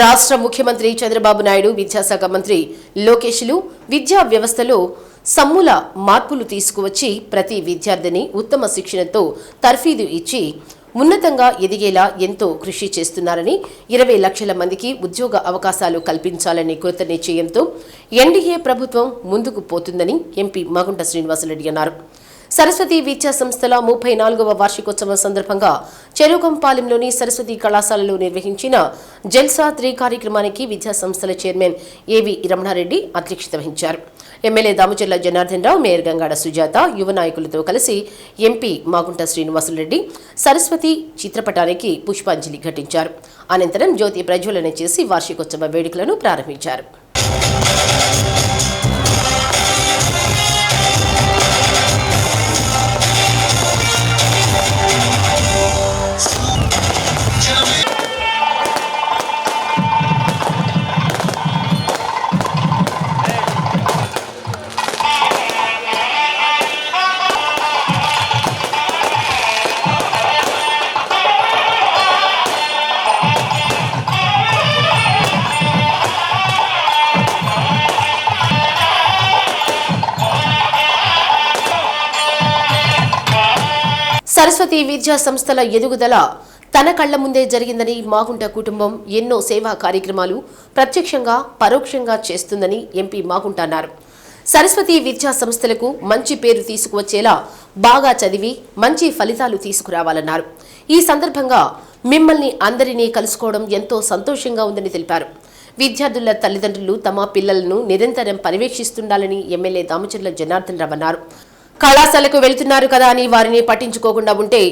రాష్ట్ర ముఖ్యమంత్రి చంద్రబాబు నాయుడు విద్యాశాఖ మంత్రి లోకేష్లు విద్యా వ్యవస్థలో సమూల మార్పులు తీసుకువచ్చి ప్రతి విద్యార్థిని ఉత్తమ శిక్షణతో తర్ఫీదు ఇచ్చి ఉన్నతంగా ఎదిగేలా ఎంతో కృషి చేస్తున్నారని ఇరవై లక్షల మందికి ఉద్యోగ అవకాశాలు కల్పించాలని కృత నిశ్చయంతో ఎన్డీఏ ప్రభుత్వం ముందుకు పోతుందని ఎంపీ మగుంట శ్రీనివాసరెడ్డి అన్నారు. సరస్వతి విద్యా సంస్థల ముప్పై నాలుగవ వార్షికోత్సవం సందర్భంగా చెరుగంపాలెంలోని సరస్వతి కళాశాలలో నిర్వహించిన జల్సా త్రీ కార్యక్రమానికి విద్యా సంస్థల చైర్మన్ ఏవి రమణారెడ్డి అధ్యక్షత వహించారు. ఎమ్మెల్యే దామచర్ల జనార్దన్ రావు మేయర్ గంగాడ సుజాత యువ నాయకులతో కలిసి ఎంపీ మాగుంట శ్రీనివాసులరెడ్డి సరస్వతి చిత్రపటానికి పుష్పాంజలి ఘటించారు. అనంతరం జ్యోతి ప్రజ్వలన చేసి వార్షికోత్సవ వేడుకలను ప్రారంభించారు. సరస్వతి విద్యా సంస్థల ఎదుగుదల తన కళ్ళ ముందే జరిగిందని మాగుంట కుటుంబం ఎన్నో సేవా కార్యక్రమాలు ప్రత్యక్షంగా పరోక్షంగా చేస్తుందని ఎంపీ మాగుంట అన్నారు. సరస్వతి విద్యా సంస్థలకు మంచి పేరు తీసుకువచ్చేలా బాగా చదివి మంచి ఫలితాలు తీసుకురావాలన్నారు. ఈ సందర్భంగా మిమ్మల్ని అందరినీ కలుసుకోవడం ఎంతో సంతోషంగా ఉందని తెలిపారు. విద్యార్థుల తల్లిదండ్రులు తమ పిల్లలను నిరంతరం పర్యవేక్షిస్తుండాలని ఎమ్మెల్యే దామచర్ల జనార్దన్ రావు అన్నారు. కళాశాలకు వెళ్తున్నారు కదా అని వారిని పట్టించుకోకుండా ఉంటే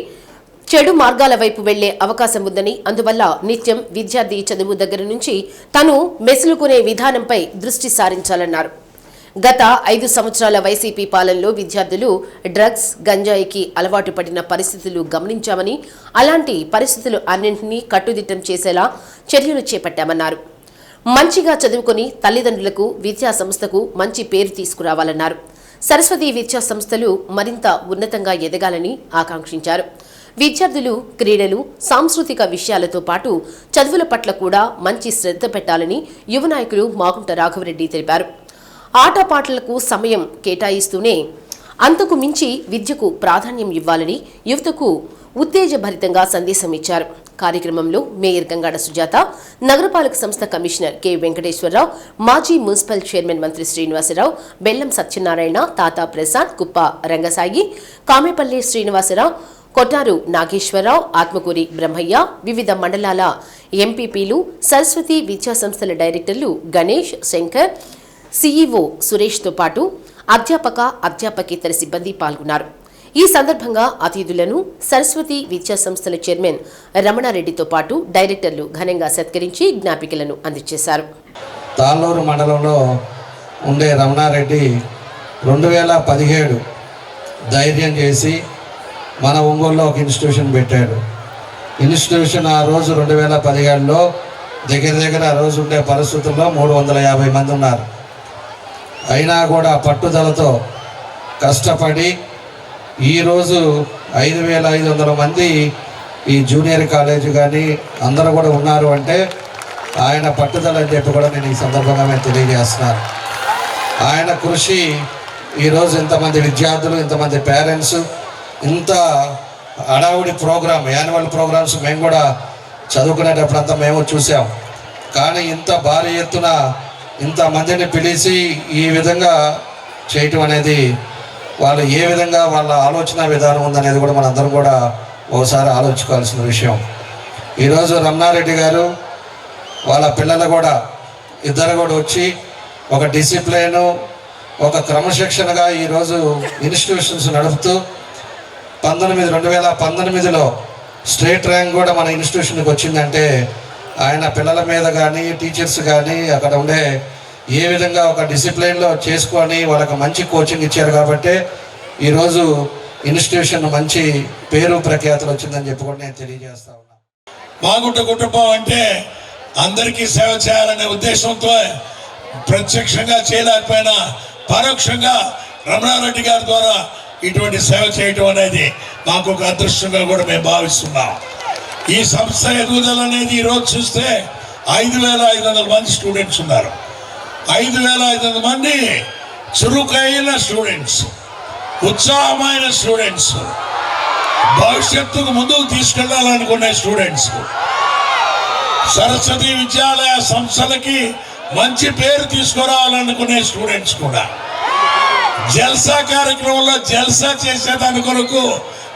చెడు మార్గాల వైపు వెళ్ళే అవకాశం ఉందని అందువల్ల నిత్యం విద్యార్థి చదువు దగ్గర నుంచి తను మెసులుకునే విధానంపై దృష్టి సారించాలన్నారు. గత ఐదు సంవత్సరాల వైసీపీ పాలనలో విద్యార్థులు డ్రగ్స్ గంజాయికి అలవాటు పడిన పరిస్థితులు గమనించామని అలాంటి పరిస్థితులు అన్నింటినీ కట్టుదిట్టం చేసేలా చర్యలు చేపట్టామన్నారు. మంచిగా చదువుకొని తల్లిదండ్రులకు విద్యా సంస్థకు మంచి పేరు తీసుకురావాలన్నారు. సరస్వతి విద్యా సంస్థలు మరింత ఉన్నతంగా ఎదగాలని ఆకాంక్షించారు. విద్యార్థులు క్రీడలు సాంస్కృతిక విషయాలతో పాటు చదువుల పట్ల కూడా మంచి శ్రద్ధ పెట్టాలని యువ నాయకులు మాగుంట రాఘవరెడ్డి తెలిపారు. ఆటపాటలకు సమయం కేటాయిస్తూనే అంతకు మించి విద్యకు ప్రాధాన్యం ఇవ్వాలని యువతకు ఉత్తేజభరితంగా సందేశం ఇచ్చారు. కార్యక్రమంలో మేయర్ గంగాడ సుజాత నగరపాలక సంస్థ కమిషనర్ కె. వెంకటేశ్వరరావు మాజీ మున్సిపల్ చైర్మన్ మంత్రి శ్రీనివాసరావు బెల్లం సత్యనారాయణ తాతా ప్రసాద్ కుప్ప రంగసాయి కామేపల్లి శ్రీనివాసరావు కొట్టారు నాగేశ్వరరావు ఆత్మకూరి బ్రహ్మయ్య వివిధ మండలాల ఎంపీపీలు సరస్వతి విద్యా సంస్థల డైరెక్టర్లు గణేష్ శంకర్ సీఈఓ సురేష్తో పాటు అధ్యాపక అధ్యాపకేతర సిబ్బంది పాల్గొన్నారు. ఈ సందర్భంగా అతిథులను సరస్వతి విద్యా సంస్థల చైర్మన్ రమణారెడ్డితో పాటు డైరెక్టర్లు ఘనంగా సత్కరించి జ్ఞాపికలను అందజేశారు. తాళ్ళూరు మండలంలో ఉండే రమణారెడ్డి రెండు వేల పదిహేడు ధైర్యం చేసి మన ఒంగోలులో ఒక ఇన్స్టిట్యూషన్ పెట్టాడు. ఇన్స్టిట్యూషన్ ఆ రోజు రెండు వేల పదిహేడులో దగ్గర దగ్గర ఆ రోజు ఉండే పరిస్థితుల్లో మూడు వందల యాభై మంది ఉన్నారు. అయినా కూడా పట్టుదలతో కష్టపడి ఈరోజు ఐదు వేల ఐదు వందల మంది ఈ జూనియర్ కాలేజ్ కానీ అందరూ కూడా ఉన్నారు అంటే ఆయన పట్టుదల అని చెప్పి కూడా నేను ఈ సందర్భంగా మేము తెలియజేస్తున్నాను. ఆయన కృషి ఈరోజు ఇంతమంది విద్యార్థులు ఇంతమంది పేరెంట్స్ ఇంత హడావుడి ప్రోగ్రామ్ యాన్యువల్ ప్రోగ్రామ్స్ మేము కూడా చదువుకునేటప్పుడంతా మేము చూసాం. కానీ ఇంత భారీ ఎత్తున ఇంతమందిని పిలిచి ఈ విధంగా చేయటం అనేది వాళ్ళు ఏ విధంగా వాళ్ళ ఆలోచన విధానం ఉందనేది కూడా మనందరం కూడా ఒకసారి ఆలోచించుకోవాల్సిన విషయం. ఈరోజు రమణారెడ్డి గారు వాళ్ళ పిల్లలు కూడా ఇద్దరు కూడా వచ్చి ఒక డిసిప్లైను ఒక క్రమశిక్షణగా ఈరోజు ఇన్స్టిట్యూషన్స్ నడుపుతూ పంతొమ్మిది రెండు వేల పంతొమ్మిదిలో స్టేట్ ర్యాంక్ కూడా మన ఇన్స్టిట్యూషన్కి వచ్చిందంటే ఆయన పిల్లల మీద కానీ టీచర్స్ కానీ అక్కడ ఉండే ఏ విధంగా ఒక డిసిప్లైన్లో చేసుకొని వాళ్ళకి మంచి కోచింగ్ ఇచ్చారు కాబట్టి ఈరోజు ఇన్స్టిట్యూషన్ మంచి పేరు ప్రఖ్యాతులు వచ్చిందని చెప్పి కూడా నేను తెలియజేస్తా ఉన్నా. మాగుంట కుటుంబం అంటే అందరికీ సేవ చేయాలనే ఉద్దేశంతో ప్రత్యక్షంగా చేయలేకపోయినా పరోక్షంగా రమణారెడ్డి గారి ద్వారా ఇటువంటి సేవ చేయటం అనేది మాకు ఒక అదృష్టంగా కూడా మేము భావిస్తున్నాం. ఈ సంస్థ ఎదుగుదల అనేది ఈరోజు చూస్తే ఐదు వేల ఐదు వందల మంది స్టూడెంట్స్ ఉన్నారు. ఐదు వేల ఐదు వందల మంది చురుకైన స్టూడెంట్స్ ఉత్సాహమైన స్టూడెంట్స్ భవిష్యత్తుకు ముందుకు తీసుకెళ్ళాలనుకునే స్టూడెంట్స్. సరస్వతి విద్యాలయ సంస్థలకి మంచి పేరు తీసుకురావాలనుకునే స్టూడెంట్స్ కూడా. జల్సా కార్యక్రమంలో జల్సా చేసేదాని కొరకు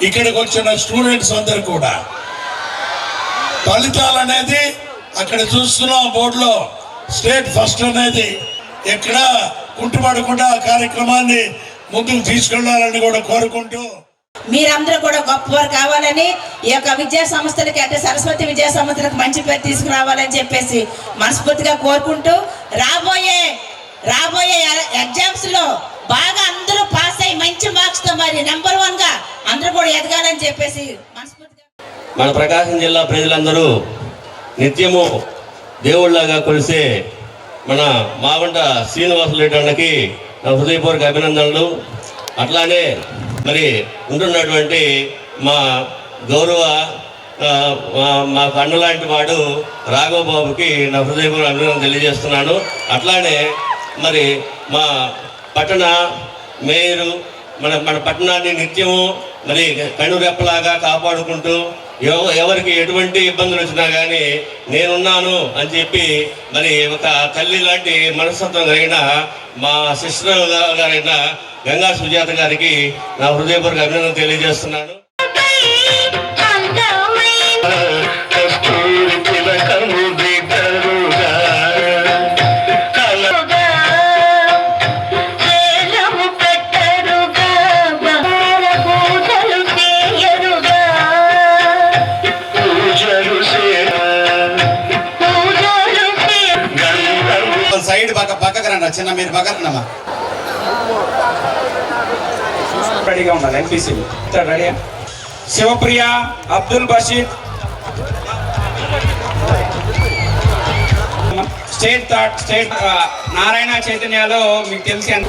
ఇక్కడికి వచ్చిన స్టూడెంట్స్ అందరు కూడా. ఫలితాలు అనేది అక్కడ చూస్తున్నాం బోర్డులో. స్టేట్ ఫస్ట్ అనేది ఎక్కడ కుంటుపడకుండా ఆ కార్యక్రమాన్ని ముందుకు తీసుకెళ్ళాలని కూడా కోరుకుంటూ మీరందరూ కూడా గొప్పవారు కావాలని ఈ యొక్క విద్యా సంస్థలకి అంటే సరస్వతి విద్యా సంస్థలకు మంచి పేరు తీసుకురావాలని చెప్పేసి మనస్ఫూర్తిగా కోరుకుంటూ రాబోయే రాబోయే ఎగ్జామ్స్లో బాగా అందరూ పాస్ అయ్యి మంచి మార్క్స్తో మరి నెంబర్ వన్గా అందరూ కూడా ఎదగాలని చెప్పేసి మనస్ఫూర్తి మన ప్రకాశం జిల్లా ప్రజలందరూ నిత్యము దేవుళ్ళాగా కొలిసే మన మాగుంట శ్రీనివాసులు అన్నకి నా హృదయపూర్వక అభినందనలు. అట్లానే మరి ఉంటున్నటువంటి మా గౌరవ మా- కన్ను లాంటి వాడు రాఘవ బాబుకి నా హృదయపూర్వక అభినందన తెలియజేస్తున్నాను. అట్లానే మరి మా పట్టణ మేయరు మన మన పట్టణాన్ని నిత్యము మరి కనురెప్పలాగా కాపాడుకుంటూ ఎవరికి ఎటువంటి ఇబ్బందులు వచ్చినా కానీ నేనున్నాను అని చెప్పి మరి ఒక తల్లి లాంటి మనస్తత్వం కలిగిన మా సిస్టర్ గారైన గంగా సుజాత గారికి నా హృదయపూర్వక అభినందన తెలియజేస్తున్నాను. పక్కకు మీరు పక్కన రెడీగా ఉండాలి NPC ready Sivapriya Abdul Bashid state thought state Narayana చైతన్యలో మీకు తెలిసి ఎంత